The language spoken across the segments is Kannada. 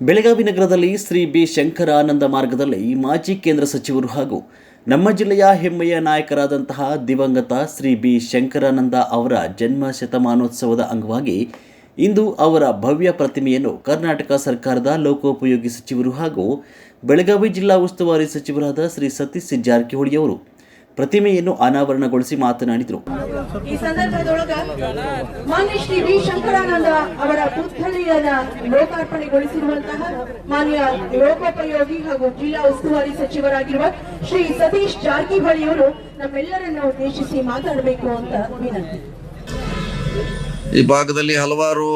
ಬೆಳಗಾವಿ ನಗರದಲ್ಲಿ ಶ್ರೀ ಬಿ ಶಂಕರಾನಂದ ಮಾರ್ಗದಲ್ಲಿ ಮಾಜಿ ಕೇಂದ್ರ ಸಚಿವರು ಹಾಗೂ ನಮ್ಮ ಜಿಲ್ಲೆಯ ಹೆಮ್ಮೆಯ ನಾಯಕರಾದಂತಹ ದಿವಂಗತ ಶ್ರೀ ಬಿ ಶಂಕರಾನಂದ ಅವರ ಜನ್ಮ ಶತಮಾನೋತ್ಸವದ ಅಂಗವಾಗಿ ಇಂದು ಅವರ ಭವ್ಯ ಪ್ರತಿಮೆಯನ್ನು ಕರ್ನಾಟಕ ಸರ್ಕಾರದ ಲೋಕೋಪಯೋಗಿ ಸಚಿವರು ಹಾಗೂ ಬೆಳಗಾವಿ ಜಿಲ್ಲಾ ಉಸ್ತುವಾರಿ ಸಚಿವರಾದ ಶ್ರೀ ಸತೀಶ್ ಜಾರಕಿಹೊಳಿ ಅವರು ಪ್ರತಿಮೆಯನ್ನು ಅನಾವರಣಗೊಳಿಸಿ ಮಾತನಾಡಿದರು. ಈ ಸಂದರ್ಭದೊಳಗ ಮಾನ್ಯ ಶ್ರೀ ವಿ ಶಂಕರಾನಂದ ಅವರ ಪುತ್ಥಳಿಯನ್ನ ಲೋಕಾರ್ಪಣೆಗೊಳಿಸಿರುವಂತಹ ಮಾನ್ಯ ಲೋಕೋಪಯೋಗಿ ಹಾಗೂ ಜಿಲ್ಲಾ ಉಸ್ತುವಾರಿ ಸಚಿವರಾಗಿರುವ ಶ್ರೀ ಸತೀಶ್ ಜಾರಕಿಹೊಳಿ ಅವರು ನಮ್ಮೆಲ್ಲರನ್ನ ಉದ್ದೇಶಿಸಿ ಮಾತಾಡಬೇಕು ಅಂತ ವಿನಂತಿ. ಈ ಭಾಗದಲ್ಲಿ ಹಲವಾರು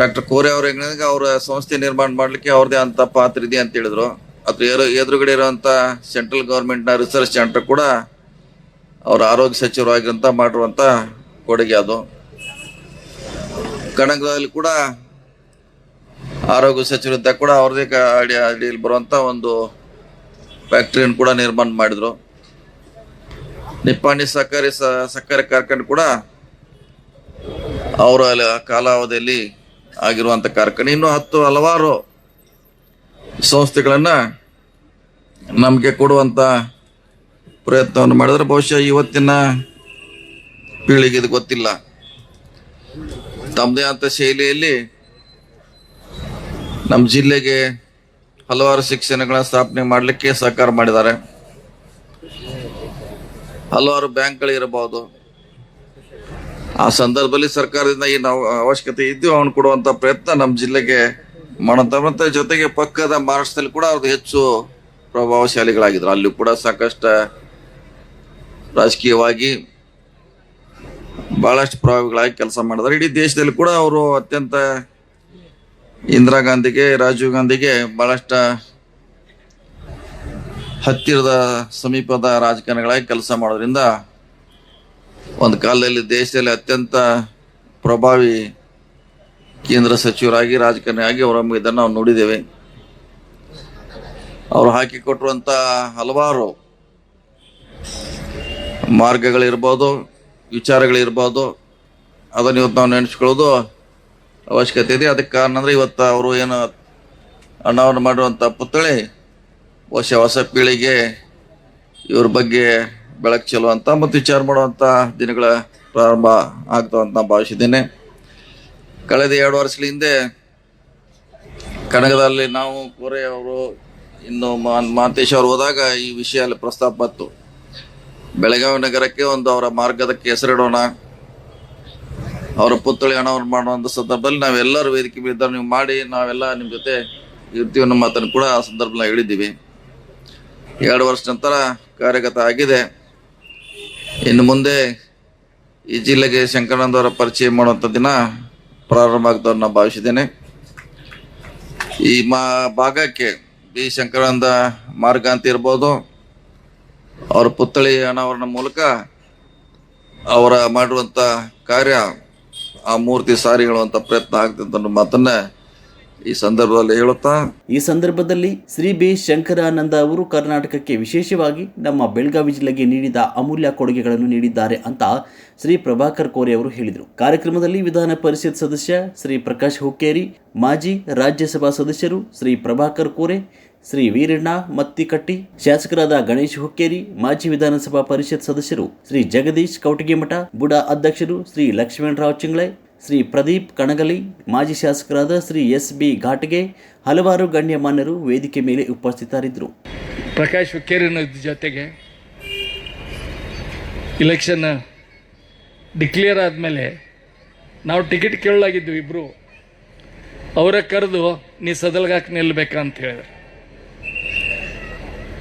ಡಾಕ್ಟರ್ ಕೋರೆ ಅವ್ರ ಹೆಂಗ ಅವರ ಸಂಸ್ಥೆ ನಿರ್ಮಾಣ ಮಾಡ್ಲಿಕ್ಕೆ ಅವ್ರದೇ ಅಂತ ಪಾತ್ರ ಇದೆ ಅಂತ ಹೇಳಿದ್ರು. ಎರು- ಎದುರುಗಡೆ ಇರುವಂಥ ಸೆಂಟ್ರಲ್ ಗೌರ್ಮೆಂಟ್ನ ರಿಸರ್ಚ್ ಸೆಂಟರ್ ಕೂಡ ಅವರ ಆರೋಗ್ಯ ಸಚಿವರಾಗಿರಂತ ಮಾಡಿರುವಂಥ ಕೊಡುಗೆ ಅದು. ಕಣಗದಲ್ಲಿ ಕೂಡ ಆರೋಗ್ಯ ಸಚಿವರಿಂದ ಕೂಡ ಅವ್ರದೇ ಅಡಿ ಅಡಿಯಲ್ಲಿ ಬರುವಂತ ಒಂದು ಫ್ಯಾಕ್ಟ್ರಿಯನ್ನು ಕೂಡ ನಿರ್ಮಾಣ ಮಾಡಿದ್ರು. ನಿಪ್ಪಾಣಿ ಸಕ್ಕರೆ ಸಕ್ಕರೆ ಕಾರ್ಖಾನೆ ಕೂಡ ಅವರ ಕಾಲಾವಧಿಯಲ್ಲಿ ಆಗಿರುವಂತ ಕಾರ್ಖಾನೆ. ಇನ್ನು ಹತ್ತು ಹಲವಾರು ಸಂಸ್ಥೆಗಳನ್ನ ನಮಗೆ ಕೊಡುವಂತ ಪ್ರಯತ್ನವನ್ನು ಮಾಡಿದ್ರೆ ಬಹುಶಃ ಇವತ್ತಿನ ಪೀಳಿಗೆ ಇದು ಗೊತ್ತಿಲ್ಲ. ತಮ್ಮದೇ ಆದ ಶೈಲಿಯಲ್ಲಿ ನಮ್ಮ ಜಿಲ್ಲೆಗೆ ಹಲವಾರು ಶಿಕ್ಷಣಗಳ ಸ್ಥಾಪನೆ ಮಾಡಲಿಕ್ಕೆ ಸಹಕಾರ ಮಾಡಿದ್ದಾರೆ. ಹಲವಾರು ಬ್ಯಾಂಕ್ಗಳಿರಬಹುದು ಆ ಸಂದರ್ಭದಲ್ಲಿ ಸರ್ಕಾರದಿಂದ ಏನು ಅವ- ಅವಶ್ಯಕತೆ ಇದ್ದು ಅವನು ಕೊಡುವಂತ ಪ್ರಯತ್ನ ನಮ್ಮ ಜಿಲ್ಲೆಗೆ ಮತ್ತೆ ಜೊತೆಗೆ ಪಕ್ಕದ ಮಹಾರಾಷ್ಟ್ರದಲ್ಲಿ ಕೂಡ ಅವ್ರದ್ದು ಹೆಚ್ಚು ಪ್ರಭಾವಶಾಲಿಗಳಾಗಿದ್ರು. ಅಲ್ಲಿ ಕೂಡ ಸಾಕಷ್ಟು ರಾಜಕೀಯವಾಗಿ ಬಹಳಷ್ಟು ಪ್ರಭಾವಿಗಳಾಗಿ ಕೆಲಸ ಮಾಡಿದ್ರು. ಇಡೀ ದೇಶದಲ್ಲಿ ಕೂಡ ಅವರು ಅತ್ಯಂತ ಇಂದಿರಾ ಗಾಂಧಿಗೆ, ರಾಜೀವ್ ಗಾಂಧಿಗೆ ಬಹಳಷ್ಟು ಹತ್ತಿರದ ಸಮೀಪದ ರಾಜಕಾರಣಿಗಳಾಗಿ ಕೆಲಸ ಮಾಡೋದ್ರಿಂದ ಒಂದು ಕಾಲದಲ್ಲಿ ದೇಶದಲ್ಲಿ ಅತ್ಯಂತ ಪ್ರಭಾವಿ ಕೇಂದ್ರ ಸಚಿವರಾಗಿ ರಾಜಕಾರಣಿಯಾಗಿ ಅವರ ಇದನ್ನು ನಾವು ನೋಡಿದ್ದೇವೆ. ಅವರು ಹಾಕಿಕೊಟ್ಟಿರುವಂಥ ಹಲವಾರು ಮಾರ್ಗಗಳಿರ್ಬೋದು, ವಿಚಾರಗಳಿರ್ಬೋದು. ಅದನ್ನು ಇವತ್ತು ನಾವು ನೆನೆಸ್ಕೊಳ್ಳೋದು ಅವಶ್ಯಕತೆ ಇದೆ. ಅದಕ್ಕೆ ಕಾರಣ ಅಂದರೆ ಇವತ್ತು ಅವರು ಏನು ಅಣ್ಣವನ್ನು ಮಾಡಿರುವಂಥ ಪುತ್ಥಳಿ, ಹೊಸ ಹೊಸ ಪೀಳಿಗೆ ಇವ್ರ ಬಗ್ಗೆ ಬೆಳಕು ಚೆಲ್ಲುವಂಥ ಮತ್ತು ವಿಚಾರ ಮಾಡುವಂಥ ದಿನಗಳ ಪ್ರಾರಂಭ ಆಗ್ತಾವಂತ ನಾನು ಭಾವಿಸಿದ್ದೇನೆ. ಕಳೆದ ಎರಡು ವರ್ಷದ ಹಿಂದೆ ಕನಗದಲ್ಲಿ ನಾವು ಕೋರೆ ಅವರು ಇನ್ನು ಮಾ- ಮಾಂತೇಶ್ ಅವರು ಹೋದಾಗ ಈ ವಿಷಯ ಅಲ್ಲಿ ಪ್ರಸ್ತಾಪ ಬಂತು. ಬೆಳಗಾವಿ ನಗರಕ್ಕೆ ಒಂದು ಅವರ ಮಾರ್ಗದಕ್ಕೆ ಹೆಸರಿಡೋಣ. ಅವರ ಪುತ್ಥಳಿ ಹಣವನ್ನು ಮಾಡುವಂಥ ಸಂದರ್ಭದಲ್ಲಿ ನಾವೆಲ್ಲರೂ ವೇದಿಕೆ ಮೇಲೆ ನೀವು ಮಾಡಿ, ನಾವೆಲ್ಲ ನಿಮ್ಮ ಜೊತೆ ಇರ್ತೀವಿ ಅನ್ನೋ ಮಾತನ್ನು ಕೂಡ ಆ ಸಂದರ್ಭದಲ್ಲಿ ಹೇಳಿದ್ದೀವಿ. ಎರಡು ವರ್ಷ ನಂತರ ಕಾರ್ಯಗತ ಆಗಿದೆ. ಇನ್ನು ಮುಂದೆ ಈ ಜಿಲ್ಲೆಗೆ ಶಂಕರಾನಂದ ಅವರ ಪರಿಚಯ ಮಾಡುವಂಥ ದಿನ ಪ್ರಾರಂಭ ಆಗ್ತದೆ ನಾನು ಭಾವಿಸಿದ್ದೇನೆ. ಈ ಮಾ ಭಾಗಕ್ಕೆ ಬಿ ಶಂಕರಾನಂದ ಮಾರ್ಗ ಅಂತ ಇರ್ಬೋದು. ಅವರ ಪುತ್ಥಳಿ ಅನಾವರಣ ಮೂಲಕ ಅವರ ಮಾಡಿರುವಂಥ ಕಾರ್ಯ, ಆ ಮೂರ್ತಿ ಸಾರಿಗಳು ಅಂತ ಪ್ರಯತ್ನ ಆಗ್ತದೆ ಅನ್ನೋ ಮಾತನ್ನ ಈ ಸಂದರ್ಭದಲ್ಲಿ ಹೇಳುತ್ತಾ? ಈ ಸಂದರ್ಭದಲ್ಲಿ ಶ್ರೀ ಬಿ ಶಂಕರಾನಂದ ಅವರು ಕರ್ನಾಟಕಕ್ಕೆ ವಿಶೇಷವಾಗಿ ನಮ್ಮ ಬೆಳಗಾವಿ ಜಿಲ್ಲೆಗೆ ನೀಡಿದ ಅಮೂಲ್ಯ ಕೊಡುಗೆಗಳನ್ನು ನೀಡಿದ್ದಾರೆ ಅಂತ ಶ್ರೀ ಪ್ರಭಾಕರ್ ಕೋರೆ ಅವರು ಹೇಳಿದರು. ಕಾರ್ಯಕ್ರಮದಲ್ಲಿ ವಿಧಾನ ಪರಿಷತ್ ಸದಸ್ಯ ಶ್ರೀ ಪ್ರಕಾಶ್ ಹುಕ್ಕೇರಿ, ಮಾಜಿ ರಾಜ್ಯಸಭಾ ಸದಸ್ಯರು ಶ್ರೀ ಪ್ರಭಾಕರ್ ಕೋರೆ, ಶ್ರೀ ವೀರಣ್ಣ ಮತ್ತಿಕಟ್ಟಿ, ಶಾಸಕರಾದ ಗಣೇಶ್ ಹುಕ್ಕೇರಿ, ಮಾಜಿ ವಿಧಾನಸಭಾ ಪರಿಷತ್ ಸದಸ್ಯರು ಶ್ರೀ ಜಗದೀಶ್ ಕೌಟಗಿಮಠ ಬುಡಾ ಅಧ್ಯಕ್ಷರು ಶ್ರೀ ಲಕ್ಷ್ಮಣರಾವ್ ಚಿಂಗ್ಳೆ ಶ್ರೀ ಪ್ರದೀಪ್ ಕಣಗಲಿ, ಮಾಜಿ ಶಾಸಕರಾದ ಶ್ರೀ ಎಸ್ ಬಿ ಘಾಟ್ಗೆ ಹಲವಾರು ಗಣ್ಯಮಾನ್ಯರು ವೇದಿಕೆ ಮೇಲೆ ಉಪಸ್ಥಿತರಿದ್ದರು. ಪ್ರಕಾಶ್ ಹುಕ್ಕೇರಿನ ಜೊತೆಗೆ ಇಲೆಕ್ಷನ್ ಡಿಕ್ಲೇರ್ ಆದಮೇಲೆ ನಾವು ಟಿಕೆಟ್ ಕೇಳಲಾಗಿದ್ವಿ ಇಬ್ಬರು ಅವರ ಕರೆದು, ನೀ ಸದಲ್ಗಾಕ್ ಅಂತ ಹೇಳಿದ್ರು.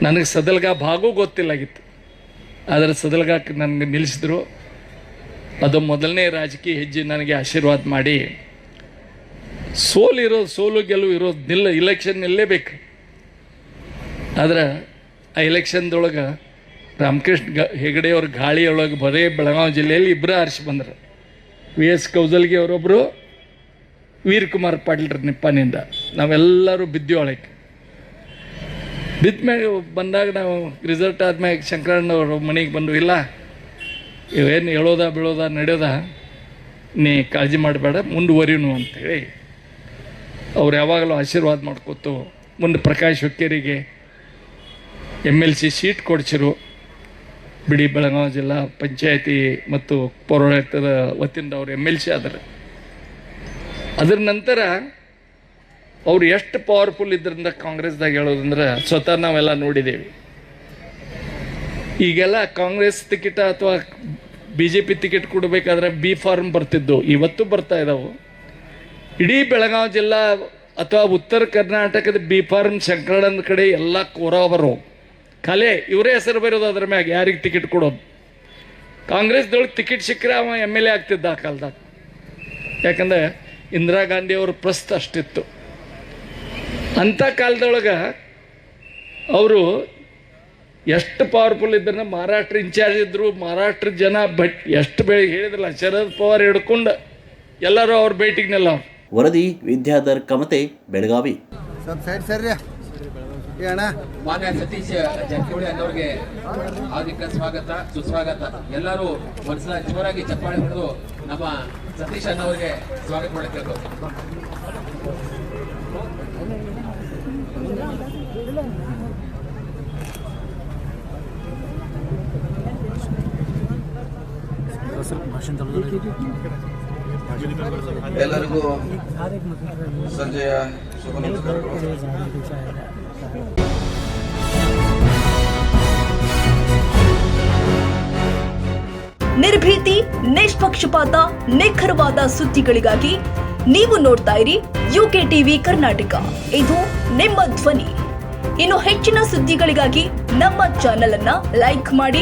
ನನಗೆ ಸದಲ್ಗಾ ಭಾಗೂ ಗೊತ್ತಿಲ್ಲಾಗಿತ್ತು ಆದರೆ ಸದಲ್ಗಾಕ್ ನನಗೆ ನಿಲ್ಲಿಸಿದ್ರು ಅದು ಮೊದಲನೇ ರಾಜಕೀಯ ಹೆಜ್ಜೆ ನನಗೆ ಆಶೀರ್ವಾದ ಮಾಡಿ. ಸೋಲು ಇರೋದು ಸೋಲು ಗೆಲುವು ಇರೋದು ನಿಲ್ಲ ಇಲೆಕ್ಷನ್ ನಿಲ್ಲೇಬೇಕು ಆದ್ರೆ ಆ ಎಲೆಕ್ಷನ್ದೊಳಗೆ ರಾಮಕೃಷ್ಣ ಗ ಅವ್ರ ಗಾಳಿಯೊಳಗೆ ಬರೀ ಬೆಳಗಾವಿ ಜಿಲ್ಲೆಯಲ್ಲಿ ಇಬ್ಬರು ಆರಿಸಿ ಬಂದರು. ವಿ ಎಸ್ ಕೌಜಲ್ಗಿ ಅವರೊಬ್ಬರು ವೀರ್ ಕುಮಾರ್ ಪಾಟೀಲ್ರ ನಿಪ್ಪನಿಂದ. ನಾವೆಲ್ಲರೂ ಬಿದ್ದಿ ಒಳಗೆ ಬಿದ್ದ ಮ್ಯಾಗ ಬಂದಾಗ ನಾವು ರಿಸಲ್ಟ್ ಆದ್ಮೇಲೆ ಶಂಕರಣ್ಣವರು ಮನೆಗೆ ಬಂದು ಇಲ್ಲ ಇವೇನು ಹೇಳೋದ ಬೀಳೋದ ನಡೆಯೋದ ನೀ ಕಾಳಜಿ ಮಾಡಬೇಡ ಮುಂದುವರಿನು ಅಂತೇಳಿ ಅವ್ರು ಯಾವಾಗಲೂ ಆಶೀರ್ವಾದ ಮಾಡ್ಕೊತು. ಮುಂದೆ ಪ್ರಕಾಶ್ ಹುಕ್ಕೇರಿಗೆ ಎಂ ಎಲ್ ಸಿ ಸೀಟ್ ಕೊಡ್ಸಿರು. ಬಿಡಿ ಬೆಳಗಾವಿ ಜಿಲ್ಲಾ ಪಂಚಾಯತಿ ಮತ್ತು ಪೌರಾಡಳಿತದ ವತಿಯಿಂದ ಅವ್ರು ಎಂ ಎಲ್ ಸಿ ಆದರು. ಅದರ ನಂತರ ಅವ್ರು ಎಷ್ಟು ಪವರ್ಫುಲ್ ಇದ್ರಿಂದ ಕಾಂಗ್ರೆಸ್ದಾಗ ಹೇಳೋದಂದ್ರೆ ಸ್ವತಃ ನಾವೆಲ್ಲ ನೋಡಿದ್ದೇವೆ ಈಗೆಲ್ಲ ಕಾಂಗ್ರೆಸ್ ಟಿಕೆಟ್ ಅಥವಾ ಬಿ ಜೆ ಪಿ ಟಿಕೆಟ್ ಕೊಡಬೇಕಾದ್ರೆ ಬಿ ಫಾರ್ಮ್ ಬರ್ತಿದ್ದು. ಇವತ್ತು ಬರ್ತಾ ಇದಾವೆ. ಇಡೀ ಬೆಳಗಾವಿ ಜಿಲ್ಲಾ ಅಥವಾ ಉತ್ತರ ಕರ್ನಾಟಕದ ಬಿ ಫಾರ್ಮ್ ಶಂಕರಣ್ಣನ ಕಡೆ ಎಲ್ಲ ಕೋರವರು. ಕಲೆ, ಇವರೇ ಹೆಸರು ಬರೋದು ಅದ್ರ ಮ್ಯಾಗ, ಯಾರಿಗೆ ಟಿಕೆಟ್ ಕೊಡೋದು? ಕಾಂಗ್ರೆಸ್ದೊಳಗೆ ಟಿಕೆಟ್ ಸಿಕ್ಕರೆ ಅವ ಎಂ ಎಲ್ ಎ ಆಗ್ತಿದ್ದ ಆ ಕಾಲದಾಗ. ಯಾಕಂದ್ರೆ ಇಂದಿರಾ ಗಾಂಧಿ ಅವರು ಪ್ರಸ್ತ ಅಷ್ಟಿತ್ತು. ಅಂಥ ಕಾಲದೊಳಗ ಅವರು ಎಷ್ಟು ಪವರ್ಫುಲ್ ಇದ್ರೆ ಮಹಾರಾಷ್ಟ್ರ ಇನ್ಚಾರ್ಜ್ ಇದ್ದರು ಮಹಾರಾಷ್ಟ್ರ ಜನ ಬಟ್ ಎಷ್ಟು ಬೆಳೆ ಹೇಳಿದ್ರಲ್ಲ ಶರದ್ ಪವಾರ್ ಹಿಡ್ಕೊಂಡು ಎಲ್ಲರೂ ಅವ್ರ ಭೇಟಿಗೆ ನಿಲ್ಲವ್ರು ವರದಿ ವಿದ್ಯಾಧರ್ ಕಮತೆ ಬೆಳಗಾವಿ. ಮಾನ್ಯ ಸತೀಶ್ ಜಾರಕಿಹೊಳಿ ಅನ್ನೋರಿಗೆ ಹಾರ್ದಿಕ ಸ್ವಾಗತ ಸುಸ್ವಾಗತ. ಎಲ್ಲರೂ ಒಂದ್ಸಲ ಜೋರಾಗಿ ಚಪ್ಪಾಳೆ ಹೊಡೆದು ನಮ್ಮ ಸತೀಶ್ ಅನ್ನೋರಿಗೆ ಸ್ವಾಗತ ಮಾಡಬೇಕು ಎಲ್ಲರಿಗೂ ಸಂಜೆಯ ಶುಭ ನಿರ್ಭೀತಿ ನಿಷ್ಪಕ್ಷಪಾತ ನಿಖರವಾದ ಸುದ್ದಿಗಳಿಗಾಗಿ ನೀವು ನೋಡ್ತಾ ಇರಿ ಯುಕೆ ಟಿವಿ ಕರ್ನಾಟಕ. ಇದು ನಿಮ್ಮ ಧ್ವನಿ. ಇನ್ನು ಹೆಚ್ಚಿನ ಸುದ್ದಿಗಳಿಗಾಗಿ ನಮ್ಮ ಚಾನೆಲ್ ಅನ್ನ ಲೈಕ್ ಮಾಡಿ